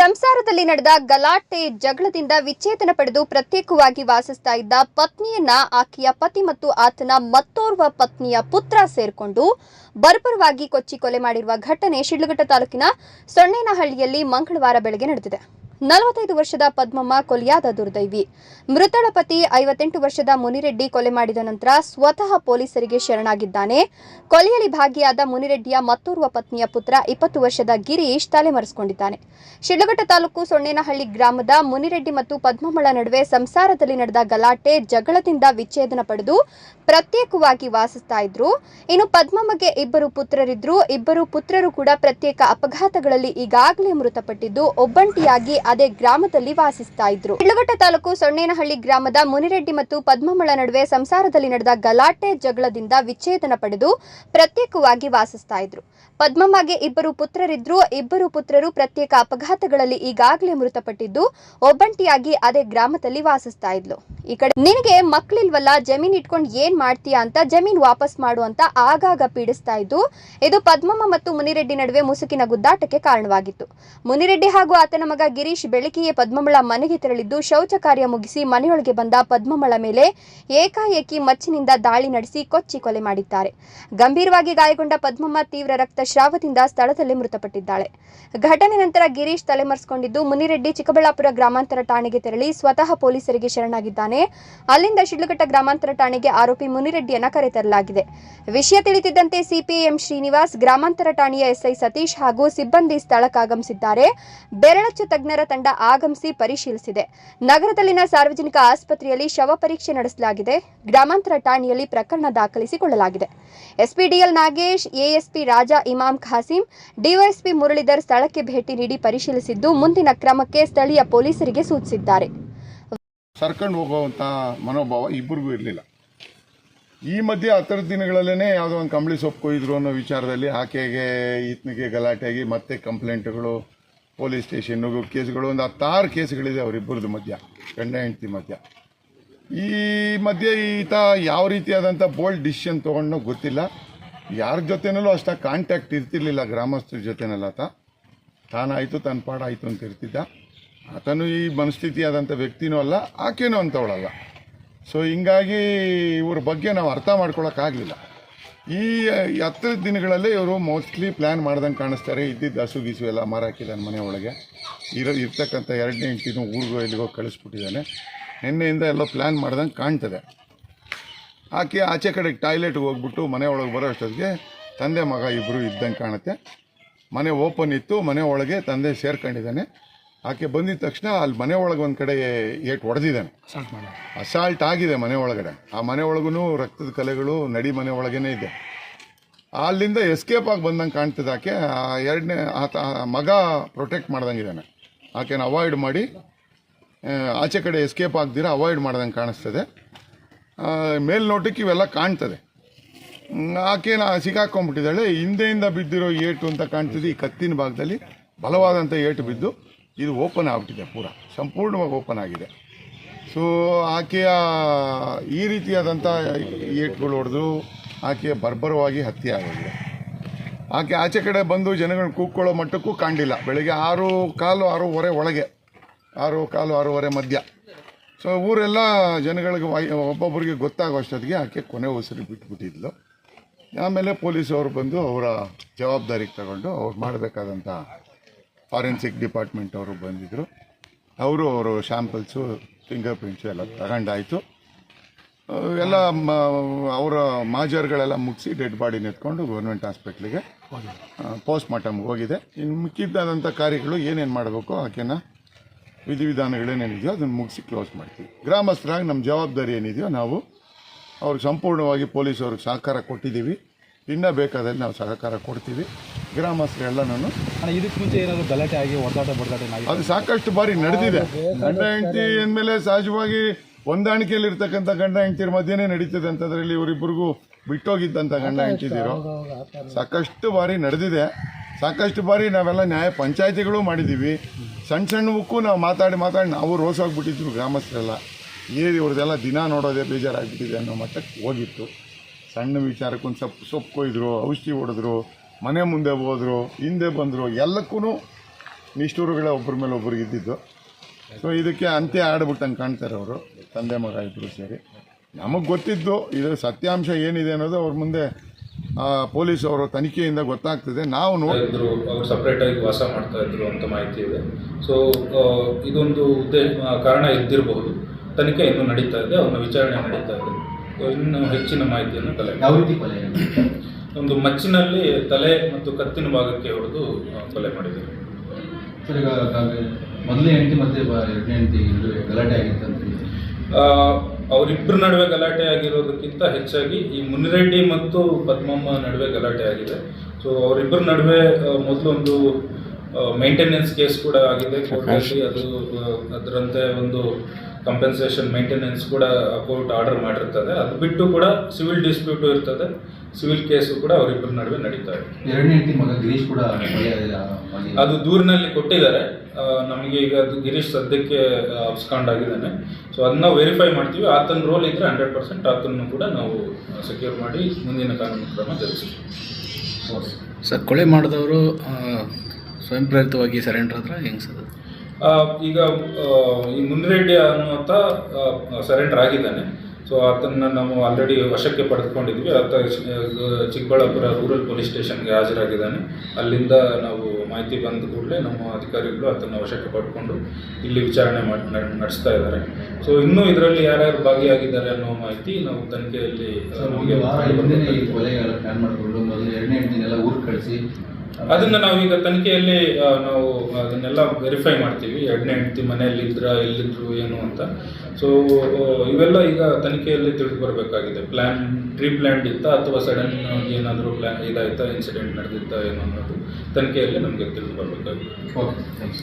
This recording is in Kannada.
ಸಂಸಾರದಲ್ಲಿ ನಡೆದ ಗಲಾಟೆ ಜಗಳದಿಂದ ವಿಚ್ಛೇದನ ಪಡೆದು ಪ್ರತ್ಯೇಕವಾಗಿ ವಾಸಿಸ್ತಾ ಇದ್ದ ಪತ್ನಿಯನ್ನ ಆಕೆಯ ಪತಿ ಮತ್ತು ಆತನ ಮತ್ತೋರ್ವ ಪತ್ನಿಯ ಪುತ್ರ ಸೇರಿಕೊಂಡು ಬರ್ಬರವಾಗಿ ಕೊಚ್ಚಿ ಕೊಲೆ ಮಾಡಿರುವ ಘಟನೆ ಶಿಡ್ಲಘಟ್ಟ ತಾಲೂಕಿನ ಸೊಣ್ಣೇನಹಳ್ಳಿಯಲ್ಲಿ ಮಂಗಳವಾರ ಬೆಳಗ್ಗೆ ನಡೆದಿದೆ. ನಲವತ್ತೈದು ವರ್ಷದ ಪದ್ಮಮ್ಮ ಕೊಲೆಯಾದ ದುರ್ದೈವಿ. ಮೃತಳ ಪತಿ ಐವತ್ತೆಂಟು ವರ್ಷದ ಮುನಿರೆಡ್ಡಿ ಕೊಲೆ ಮಾಡಿದ ನಂತರ ಸ್ವತಃ ಪೊಲೀಸರಿಗೆ ಶರಣಾಗಿದ್ದಾನೆ. ಕೊಲೆಯಲ್ಲಿ ಭಾಗಿಯಾದ ಮುನಿರೆಡ್ಡಿಯ ಮತ್ತೋರ್ವ ಪತ್ನಿಯ ಪುತ್ರ ಇಪ್ಪತ್ತು ವರ್ಷದ ಗಿರೀಶ್ ತಲೆಮರೆಸಿಕೊಂಡಿದ್ದಾನೆ. ಶಿಡ್ಲಘಟ್ಟ ತಾಲೂಕು ಸೊಣ್ಣೇನಹಳ್ಳಿ ಗ್ರಾಮದ ಮುನಿರೆಡ್ಡಿ ಮತ್ತು ಪದ್ಮಮ್ಮಳ ನಡುವೆ ಸಂಸಾರದಲ್ಲಿ ನಡೆದ ಗಲಾಟೆ ಜಗಳದಿಂದ ವಿಚ್ಛೇದನ ಪಡೆದು ಪ್ರತ್ಯೇಕವಾಗಿ ವಾಸಿಸ್ತಾ ಇದ್ರು. ಇನ್ನು ಪದ್ಮಮ್ಮಗೆ ಇಬ್ಬರು ಪುತ್ರರಿದ್ರು. ಇಬ್ಬರು ಪುತ್ರರು ಕೂಡ ಪ್ರತ್ಯೇಕ ಅಪಘಾತಗಳಲ್ಲಿ ಈಗಾಗಲೇ ಮೃತಪಟ್ಟಿದ್ದು, ಒಬ್ಬಂಟಿಯಾಗಿ ಅದೇ ಗ್ರಾಮದಲ್ಲಿ ವಾಸಿಸ್ತಾ ಇದ್ರು. ಶಿಡ್ಲಘಟ್ಟ ತಾಲೂಕು ಸೊಣ್ಣೇನಹಳ್ಳಿ ಗ್ರಾಮದ ಮುನಿರೆಡ್ಡಿ ಮತ್ತು ಪದ್ಮಮಳ ನಡುವೆ ಸಂಸಾರದಲ್ಲಿ ನಡೆದ ಗಲಾಟೆ ಜಗಳದಿಂದ ವಿಚ್ಛೇದನ ಪಡೆದು ಪ್ರತ್ಯೇಕವಾಗಿ ವಾಸಿಸ್ತಾ ಇದ್ರು. ಪದ್ಮಮ್ಮಗೆ ಇಬ್ಬರು ಪುತ್ರರಿದ್ರು. ಇಬ್ಬರು ಪುತ್ರರು ಪ್ರತ್ಯೇಕ ಅಪಘಾತಗಳಲ್ಲಿ ಈಗಾಗಲೇ ಮೃತಪಟ್ಟಿದ್ದು, ಒಬ್ಬಂಟಿಯಾಗಿ ಅದೇ ಗ್ರಾಮದಲ್ಲಿ ವಾಸಿಸ್ತಾ ಇದ್ಲು. ಈ ಕಡೆ ನಿನಗೆ ಮಕ್ಳಿಲ್ವಲ್ಲ, ಜಮೀನ್ ಇಟ್ಕೊಂಡು ಏನ್ ಮಾಡ್ತೀಯಾ ಅಂತ ಜಮೀನ್ ವಾಪಸ್ ಮಾಡು ಅಂತ ಆಗಾಗ ಪೀಡಿಸ್ತಾ ಇದ್ದು, ಇದು ಪದ್ಮಮ್ಮ ಮತ್ತು ಮುನಿರೆಡ್ಡಿ ನಡುವೆ ಮುಸುಕಿನ ಗುದ್ದಾಟಕ್ಕೆ ಕಾರಣವಾಗಿತ್ತು. ಮುನಿರೆಡ್ಡಿ ಹಾಗೂ ಆತನ ಮಗ ಗಿರೀಶ್ ಬೆಳಕಿಗೆ ಪದ್ಮಮ್ಮಳ ಮನೆಗೆ ತೆರಳಿದ್ದು, ಶೌಚ ಕಾರ್ಯ ಮುಗಿಸಿ ಮನೆಯೊಳಗೆ ಬಂದ ಪದ್ಮಮ್ಮಳ ಮೇಲೆ ಏಕಾಏಕಿ ಮಚ್ಚಿನಿಂದ ದಾಳಿ ನಡೆಸಿ ಕೊಚ್ಚಿ ಕೊಲೆ ಮಾಡಿದ್ದಾರೆ. ಗಂಭೀರವಾಗಿ ಗಾಯಗೊಂಡ ಪದ್ಮಮ್ಮ ತೀವ್ರ ರಕ್ತ ಶ್ರಾವದಿಂದ ಸ್ಥಳದಲ್ಲೇ ಮೃತಪಟ್ಟಿದ್ದಾಳೆ. ಘಟನೆ ನಂತರ ಗಿರೀಶ್ ತಲೆಮರೆಸಿಕೊಂಡಿದ್ದು, ಮುನಿರೆಡ್ಡಿ ಚಿಕ್ಕಬಳ್ಳಾಪುರ ಗ್ರಾಮಾಂತರ ಠಾಣೆಗೆ ತೆರಳಿ ಸ್ವತಃ ಪೊಲೀಸರಿಗೆ ಶರಣಾಗಿದ್ದಾನೆ. ಅಲ್ಲಿಂದ ಶಿಡ್ಲಘಟ್ಟ ಗ್ರಾಮಾಂತರ ಠಾಣೆಗೆ ಆರೋಪಿ ಮುನಿರೆಡ್ಡಿಯನ್ನ ಕರೆತರಲಾಗಿದೆ. ವಿಷಯ ತಿಳಿದಿದ್ದಂತೆ ಸಿಪಿಎಂ ಶ್ರೀನಿವಾಸ್, ಗ್ರಾಮಾಂತರ ಠಾಣೆಯ ಎಸ್ಐ ಸತೀಶ್ ಹಾಗೂ ಸಿಬ್ಬಂದಿ ಸ್ಥಳಕ್ಕಾಗಮಿಸಿದ್ದಾರೆ. ಬೆರಳಚ್ಚು ತಜ್ಞರ ತಂಡ ಆಗಮಿಸಿ ಪರಿಶೀಲಿಸಿದೆ. ನಗರದಲ್ಲಿನ ಸಾರ್ವಜನಿಕ ಆಸ್ಪತ್ರೆಯಲ್ಲಿ ಶವ ಪರೀಕ್ಷೆ ನಡೆಸಲಾಗಿದೆ. ಗ್ರಾಮಾಂತರ ಠಾಣೆಯಲ್ಲಿ ಪ್ರಕರಣ ದಾಖಲಿಸಿಕೊಳ್ಳಲಾಗಿದೆ. SP DL Nagesh, ASP Raja Imam Khasim, DySP Muralidhar ಸ್ಥಳಕ್ಕೆ ಭೇಟಿ ನೀಡಿ ಪರಿಶೀಲಿಸಿದ್ದು, ಮುಂದಿನ ಕ್ರಮಕ್ಕೆ ಸ್ಥಳೀಯ ಪೊಲೀಸರಿಗೆ ಸೂಚಿಸಿದ್ದಾರೆ. ಸರ್ಕೊಂಡು ಹೋಗುವಂಥ ಮನೋಭಾವ ಇಬ್ಬರಿಗೂ ಇರಲಿಲ್ಲ. ಈ ಮಧ್ಯೆ ಹತ್ತರ ದಿನಗಳಲ್ಲೇ ಯಾವುದೋ ಒಂದು ಕಂಬಳಿ ಸೊಪ್ಪು ಕೊಯ್ದರು ಅನ್ನೋ ವಿಚಾರದಲ್ಲಿ ಆಕೆಗೆ, ಈತನಿಗೆ ಗಲಾಟೆಯಾಗಿ ಮತ್ತೆ ಕಂಪ್ಲೇಂಟ್ಗಳು, ಪೊಲೀಸ್ ಸ್ಟೇಷನ್ ಕೇಸ್ಗಳು, ಒಂದು ಹತ್ತಾರು ಕೇಸ್ಗಳಿದೆ ಅವರಿಬ್ಬರದು ಮಧ್ಯ, ಗಂಡ ಹೆಂಡತಿ ಮಧ್ಯ. ಈ ಮಧ್ಯೆ ಈತ ಯಾವ ರೀತಿಯಾದಂಥ ಬೋಲ್ಡ್ ಡಿಸಿಷನ್ ತೊಗೊಂಡೋ ಗೊತ್ತಿಲ್ಲ. ಯಾರ ಜೊತೆನಲ್ಲೂ ಅಷ್ಟಾಗಿ ಕಾಂಟ್ಯಾಕ್ಟ್ ಇರ್ತಿರ್ಲಿಲ್ಲ, ಗ್ರಾಮಸ್ಥರ ಜೊತೆನಲ್ಲ ಆತ. ತಾನಾಯಿತು, ತನ್ನ ಪಾಡಾಯಿತು ಅಂತ ಇರ್ತಿದ್ದ. ಆತನು ಈ ಮನಸ್ಥಿತಿಯಾದಂಥ ವ್ಯಕ್ತಿನೂ ಅಲ್ಲ, ಆಕೆನೂ ಅಂಥವಳಲ್ಲ. ಸೊ ಹಿಂಗಾಗಿ ಇವ್ರ ಬಗ್ಗೆ ನಾವು ಅರ್ಥ ಮಾಡ್ಕೊಳಕ್ಕಾಗಲಿಲ್ಲ. ಈ ಹತ್ತು ದಿನಗಳಲ್ಲೇ ಇವರು ಮೋಸ್ಟ್ಲಿ ಪ್ಲ್ಯಾನ್ ಮಾಡ್ದಂಗೆ ಕಾಣಿಸ್ತಾರೆ. ಇದ್ದಿದ್ದು ಹಸು, ಗೀಸು ಎಲ್ಲ ಮಾರಾಕಿದ್ದಾನೆ ಮನೆ ಒಳಗೆ. ಇರೋ, ಇರ್ತಕ್ಕಂಥ ಎರಡನೇ ಇಂಟಿನೂ ಊರಿಗೋ, ಎಲ್ಲಿಗೋ ಕಳಿಸ್ಬಿಟ್ಟಿದ್ದಾನೆ. ನಿನ್ನೆಯಿಂದ ಎಲ್ಲ ಪ್ಲ್ಯಾನ್ ಮಾಡ್ದಂಗೆ ಕಾಣ್ತದೆ. ಆಕೆ ಆಚೆ ಕಡೆಗೆ ಟಾಯ್ಲೆಟ್ಗೆ ಹೋಗ್ಬಿಟ್ಟು ಮನೆ ಒಳಗೆ ಬರೋ ಅಷ್ಟೊತ್ತಿಗೆ ತಂದೆ ಮಗ ಇಬ್ಬರು ಇದ್ದಂಗೆ ಕಾಣುತ್ತೆ. ಮನೆ ಓಪನ್ ಇತ್ತು, ಮನೆ ಒಳಗೆ ತಂದೆ ಸೇರ್ಕೊಂಡಿದ್ದಾನೆ. ಆಕೆ ಬಂದಿದ ತಕ್ಷಣ ಅಲ್ಲಿ ಮನೆ ಒಳಗೆ ಒಂದು ಕಡೆ ಏಟ್ ಹೊಡೆದಿದ್ದಾನೆ ಅಸಾಲ್ಟ್ ಆಗಿದೆ ಮನೆ ಒಳಗಡೆ. ಆ ಮನೆ ಒಳಗೂ ರಕ್ತದ ಕಲೆಗಳು ನಡಿ ಮನೆ ಒಳಗೇನೆ ಇದೆ. ಅಲ್ಲಿಂದ ಎಸ್ಕೇಪ್ ಆಗಿ ಬಂದಂಗೆ ಕಾಣ್ತದೆ ಆಕೆ ಆ ಎರಡನೇ ಆತ ಮಗ ಪ್ರೊಟೆಕ್ಟ್ ಮಾಡ್ದಂಗಿದ್ದಾನೆ. ಆಕೆನ ಅವಾಯ್ಡ್ ಮಾಡಿ ಆಚೆ ಕಡೆ ಎಸ್ಕೇಪ್ ಆಗ್ದಿರ ಅವಾಯ್ಡ್ ಮಾಡ್ದಂಗೆ ಕಾಣಿಸ್ತದೆ. ಮೇಲ್ನೋಟಕ್ಕೆ ಇವೆಲ್ಲ ಕಾಣ್ತದೆ. ಆಕೆನ ಸಿಗಾಕೊಂಡ್ಬಿಟ್ಟಿದ್ದಾಳೆ. ಹಿಂದೆಯಿಂದ ಬಿದ್ದಿರೋ ಏಟು ಅಂತ ಕಾಣ್ತಿದೆ ಈ ಕತ್ತಿನ ಭಾಗದಲ್ಲಿ. ಬಲವಾದಂಥ ಏಟು ಬಿದ್ದು ಇದು ಓಪನ್ ಆಗಿಬಿಟ್ಟಿದೆ ಪೂರ. ಸಂಪೂರ್ಣವಾಗಿ ಓಪನ್ ಆಗಿದೆ. ಸೊ ಆಕೆಯ ಈ ರೀತಿಯಾದಂಥ ಏಟ್ಗಳು ಹೊಡೆದು ಆಕೆಯ ಬರ್ಬರವಾಗಿ ಹತ್ಯೆ ಆಗೋಗಿದೆ ಆಕೆ ಆಚೆ ಕಡೆ ಬಂದು ಜನಗಳನ್ನ ಕೂತ್ಕೊಳ್ಳೋ ಮಟ್ಟಕ್ಕೂ ಕಾಣಲಿಲ್ಲ. ಬೆಳಗ್ಗೆ ಆರು ಕಾಲು ಆರೂವರೆ ಒಳಗೆ, ಆರು ಕಾಲು ಆರೂವರೆ ಮಧ್ಯ. ಸೊ ಊರೆಲ್ಲ ಜನಗಳಿಗೆ ಒಬ್ಬೊಬ್ಬರಿಗೆ ಗೊತ್ತಾಗೋ ಅಷ್ಟೊತ್ತಿಗೆ ಆಕೆ ಕೊನೆ ಉಸಿರು ಬಿಟ್ಬಿಟ್ಟಿದ್ಲು. ಆಮೇಲೆ ಪೊಲೀಸವರು ಬಂದು ಅವರ ಜವಾಬ್ದಾರಿಗೆ ತಗೊಂಡು ಅವ್ರು ಮಾಡಬೇಕಾದಂಥ ಫಾರೆನ್ಸಿಕ್ ಡಿಪಾರ್ಟ್ಮೆಂಟ್ ಅವರು ಬಂದಿದ್ದರು ಅವರು ಅವರು ಶ್ಯಾಂಪಲ್ಸು ಫಿಂಗರ್ ಪ್ರಿಂಟ್ಸು ಎಲ್ಲ ತಗೊಂಡಾಯಿತು. ಎಲ್ಲ ಅವರ ಮಾಜರ್ಗಳೆಲ್ಲ ಮುಗಿಸಿ ಡೆಡ್ ಬಾಡಿನ ಎತ್ಕೊಂಡು ಗೌರ್ಮೆಂಟ್ ಹಾಸ್ಪಿಟ್ಲಿಗೆ ಪೋಸ್ಟ್ ಮಾರ್ಟಮ್ಗೆ ಹೋಗಿದೆ. ಇನ್ನು ಮಿಕ್ಕಿದ್ದಾದಂಥ ಕಾರ್ಯಗಳು ಏನೇನು ಮಾಡಬೇಕು ಆಕೆನ ವಿಧಿವಿಧಾನಗಳೇನೇನಿದೆಯೋ ಅದನ್ನು ಮುಗಿಸಿ ಕ್ಲೋಸ್ ಮಾಡ್ತೀವಿ. ಗ್ರಾಮಸ್ಥರಾಗಿ ನಮ್ಮ ಜವಾಬ್ದಾರಿ ಏನಿದೆಯೋ ನಾವು ಅವ್ರಿಗೆ ಸಂಪೂರ್ಣವಾಗಿ ಪೊಲೀಸವ್ರಿಗೆ ಸಹಕಾರ ಕೊಟ್ಟಿದ್ದೀವಿ. ಇನ್ನೂ ಬೇಕಾದಲ್ಲಿ ನಾವು ಸಹಕಾರ ಕೊಡ್ತೀವಿ. ಗ್ರಾಮಸ್ಥರೆಲ್ಲನೂ ನಾನು ಇದಕ್ಕೆ ಮುಂಚೆ ಏನಾದರೂ ಗಲಾಟೆ ಆಗಿ ಒದ್ದಾಟ ಬಡದಾಟ ಅದು ಸಾಕಷ್ಟು ಬಾರಿ ನಡೆದಿದೆ. ಗಂಡ ಹೆಂಡತಿ ಅಂದಮೇಲೆ ಸಹಜವಾಗಿ ಹೊಂದಾಣಿಕೆಯಲ್ಲಿ ಇರ್ತಕ್ಕಂಥ ಗಂಡ ಹೆಂಡತಿರ ಮಧ್ಯೆನೇ ನಡೀತದೆ ಅಂತದ್ರಲ್ಲಿ ಇವರಿಬ್ಬರಿಗೂ ಬಿಟ್ಟೋಗಿದ್ದಂಥ ಗಂಡ ಹೆಂಡತಿದಿರು ಸಾಕಷ್ಟು ಬಾರಿ ನಡೆದಿದೆ. ಸಾಕಷ್ಟು ಬಾರಿ ನಾವೆಲ್ಲ ನ್ಯಾಯ ಪಂಚಾಯತಿಗಳು ಮಾಡಿದ್ದೀವಿ. ಸಣ್ಣ ಸಣ್ಣವಕ್ಕೂ ನಾವು ಮಾತಾಡಿ ಮಾತಾಡಿ ನಾವು ರೋಸೋಗ್ಬಿಟ್ಟಿದ್ರು ಗ್ರಾಮಸ್ಥರೆಲ್ಲ. ಏರಿ ಇವ್ರದ್ದೆಲ್ಲ ದಿನ ನೋಡೋದೇ ಬೇಜಾರಾಗಿಬಿಟ್ಟಿದೆ ಅನ್ನೋ ಮಟ್ಟಕ್ಕೆ ಹೋಗಿತ್ತು. ಸಣ್ಣ ವಿಚಾರಕ್ಕೊಂದು ಸೊಪ್ಪು ಸೊಪ್ಪು ಕೊಯ್ದರು ಔಷಧಿ ಹೊಡೆದ್ರು ಮನೆ ಮುಂದೆ ಹೋದರು ಹಿಂದೆ ಬಂದರು ಎಲ್ಲಕ್ಕೂ ನಿಷ್ಠೂರುಗಳೇ ಒಬ್ಬರ ಮೇಲೆ ಒಬ್ಬರು ಇದ್ದಿದ್ದು. ಸೊ ಇದಕ್ಕೆ ಅಂತ್ಯ ಆಡ್ಬಿಟ್ಟಂಗೆ ಕಾಣ್ತಾರೆ ಅವರು ತಂದೆ ಮಗ ಇಬ್ಬರು ಸೇರಿ. ನಮಗೆ ಗೊತ್ತಿದ್ದು ಇದರ ಸತ್ಯಾಂಶ ಏನಿದೆ ಅನ್ನೋದು ಅವ್ರ ಮುಂದೆ ಪೊಲೀಸ್ ಅವರು ತನಿಖೆಯಿಂದ ಗೊತ್ತಾಗ್ತದೆ. ನಾವು ನೋಡಿದ್ರು ಅವರು ಸಪ್ರೇಟ್ ಆಗಿ ವಾಸ ಮಾಡ್ತಾ ಇದ್ರು ಅಂತ ಮಾಹಿತಿ ಇದೆ. ಸೊ ಇದೊಂದು ಉದ್ದೇ ಕಾರಣ ಇದ್ದಿರಬಹುದು ತನಿಖೆ ಇನ್ನೂ ನಡೀತಾ ಇದೆ ಅವನ ವಿಚಾರಣೆ ನಡೀತಾ ಇದೆ. ಇನ್ನು ಹೆಚ್ಚಿನ ಮಾಹಿತಿಯನ್ನು ಕಲೆ ಯಾವ ರೀತಿ ಕೊಲೆ ಒಂದು ಮಚ್ಚಿನಲ್ಲಿ ತಲೆ ಮತ್ತು ಕತ್ತಿನ ಭಾಗಕ್ಕೆ ಹೊಡೆದು ಕೊಲೆ ಮಾಡಿದ್ದಾರೆ ಸರ್ ಈಗ ಮೊದಲನೇ ಹೆಂಡತಿ ಮತ್ತೆ ಎರಡನೇ ಹೆಂಡತಿ ಗಲಾಟೆ ಆಗಿತ್ತು ಅಂತ ಆ, ಅವರಿಬ್ಬರ ನಡುವೆ ಗಲಾಟೆ ಆಗಿರೋದಕ್ಕಿಂತ ಹೆಚ್ಚಾಗಿ ಈ ಮುನಿರೆಡ್ಡಿ ಮತ್ತು ಪದ್ಮಮ್ಮ ನಡುವೆ ಗಲಾಟೆ ಆಗಿದೆ. ಸೊ ಅವರಿಬ್ಬರ ನಡುವೆ ಮೊದಲೊಂದು ಒಂದು ಮೇಂಟೆನೆನ್ಸ್ ಕೇಸ್ ಕೂಡ ಆಗಿದೆ. ಕೋರ್ಟಲ್ಲಿ ಅದು ಅದರಂತೆ ಒಂದು ಕಂಪೆನ್ಸೇಷನ್ ಮೇಂಟೆನೆನ್ಸ್ ಕೂಡ ಕೋರ್ಟ್ ಆರ್ಡರ್ ಮಾಡಿರ್ತದೆ. ಅದು ಬಿಟ್ಟು ಕೂಡ ಸಿವಿಲ್ ಡಿಸ್ಪ್ಯೂಟು ಇರ್ತದೆ. ಸಿವಿಲ್ ಕೇಸು ಕೂಡ ಅವರಿಬ್ಬರ ನಡುವೆ ನಡೀತಾ ಇದೆ. ಎರಡನೇ ಮಗ ಗಿರೀಶ್ ಕೂಡ ಅದು ದೂರಿನಲ್ಲಿ ಕೊಟ್ಟಿದ್ದಾರೆ. ನಮಗೆ ಈಗ ಅದು ಗಿರೀಶ್ ಸದ್ಯಕ್ಕೆ ಅಬ್ಸ್ಕಾಂಡ್ ಆಗಿದ್ದಾನೆ. ಸೊ ಅದನ್ನ ವೆರಿಫೈ ಮಾಡ್ತೀವಿ. ಆತನ ರೋಲ್ ಇದ್ರೆ ಹಂಡ್ರೆಡ್ ಪರ್ಸೆಂಟ್ ಆತನ್ನು ಕೂಡ ನಾವು ಸೆಕ್ಯೂರ್ ಮಾಡಿ ಮುಂದಿನ ಕಾನೂನು ಕ್ರಮ ಜರುಗಿಸ್ತೀವಿ. ಸರ್ ಕೊಳೆ ಮಾಡಿದವರು ಸ್ವಯಂ ಪ್ರೇರಿತವಾಗಿ ಸರೆಂಡರ್ ಆದ್ರೆ ಹೆಂಗೆ ಸರ್ ಆ, ಈಗ ಈ ಮುನ್ರೆಡ್ಡಿ ಅನ್ನುವಂಥ ಸರೆಂಡರ್ ಆಗಿದ್ದಾನೆ. ಸೊ ಆತನ ನಾವು ಆಲ್ರೆಡಿ ವಶಕ್ಕೆ ಪಡೆದುಕೊಂಡಿದ್ವಿ. ಆತ ಚಿಕ್ಕಬಳ್ಳಾಪುರ ರೂರಲ್ ಪೊಲೀಸ್ ಸ್ಟೇಷನ್ಗೆ ಹಾಜರಾಗಿದ್ದಾನೆ. ಅಲ್ಲಿಂದ ನಾವು ಮಾಹಿತಿ ಬಂದ ಕೂಡಲೇ ನಮ್ಮ ಅಧಿಕಾರಿಗಳು ಆತನ ವಶಕ್ಕೆ ಪಡ್ಕೊಂಡು ಇಲ್ಲಿ ವಿಚಾರಣೆ ಮಾಡಿ ನಡೆಸ್ತಾ ಇದ್ದಾರೆ. ಸೊ ಇನ್ನೂ ಇದರಲ್ಲಿ ಯಾರ್ಯಾರು ಭಾಗಿಯಾಗಿದ್ದಾರೆ ಅನ್ನೋ ಮಾಹಿತಿ ನಾವು ತನಿಖೆಯಲ್ಲಿ ಹೋಗಿ ಸರ್ ನಮಗೆ ಒಂದು ವಾರ ಹಿಂದೆನೇ ಈ ಕೊಲೆ ಪ್ಲಾನ್ ಮಾಡಿಕೊಂಡು ಮೊದಲು ಎರಡನೇ ದಿನ ಎಲ್ಲ ಊರಿಗೆ ಕಳಿಸಿ ಅದನ್ನ ನಾವೀಗ ತನಿಖೆಯಲ್ಲಿ ನಾವು ಅದನ್ನೆಲ್ಲ ವೆರಿಫೈ ಮಾಡ್ತೀವಿ. ಎರಡನೇ ಹೆಂಡತಿ ಮನೆಯಲ್ಲಿ ಇದ್ರ ಎಲ್ಲಿದ್ರು, ಏನು ಅಂತ. ಸೊ ಇವೆಲ್ಲ ಈಗ ತನಿಖೆಯಲ್ಲಿ ತಿಳಿದು ಬರಬೇಕಾಗಿದೆ. ಪ್ಲಾನ್ ಪ್ರೀ ಪ್ಲ್ಯಾನ್ಡ್ ಇತ್ತ ಅಥವಾ ಸಡನ್ ಏನಾದರೂ ಪ್ಲಾನ್ ಇದಾಯ್ತಾ ಇನ್ಸಿಡೆಂಟ್ ನಡೆದಿತ್ತಾ, ಏನು ಅನ್ನೋದು ತನಿಖೆಯಲ್ಲಿ ನಮಗೆ ತಿಳಿದು ಬರಬೇಕಾಗಿದೆ. Okay thanks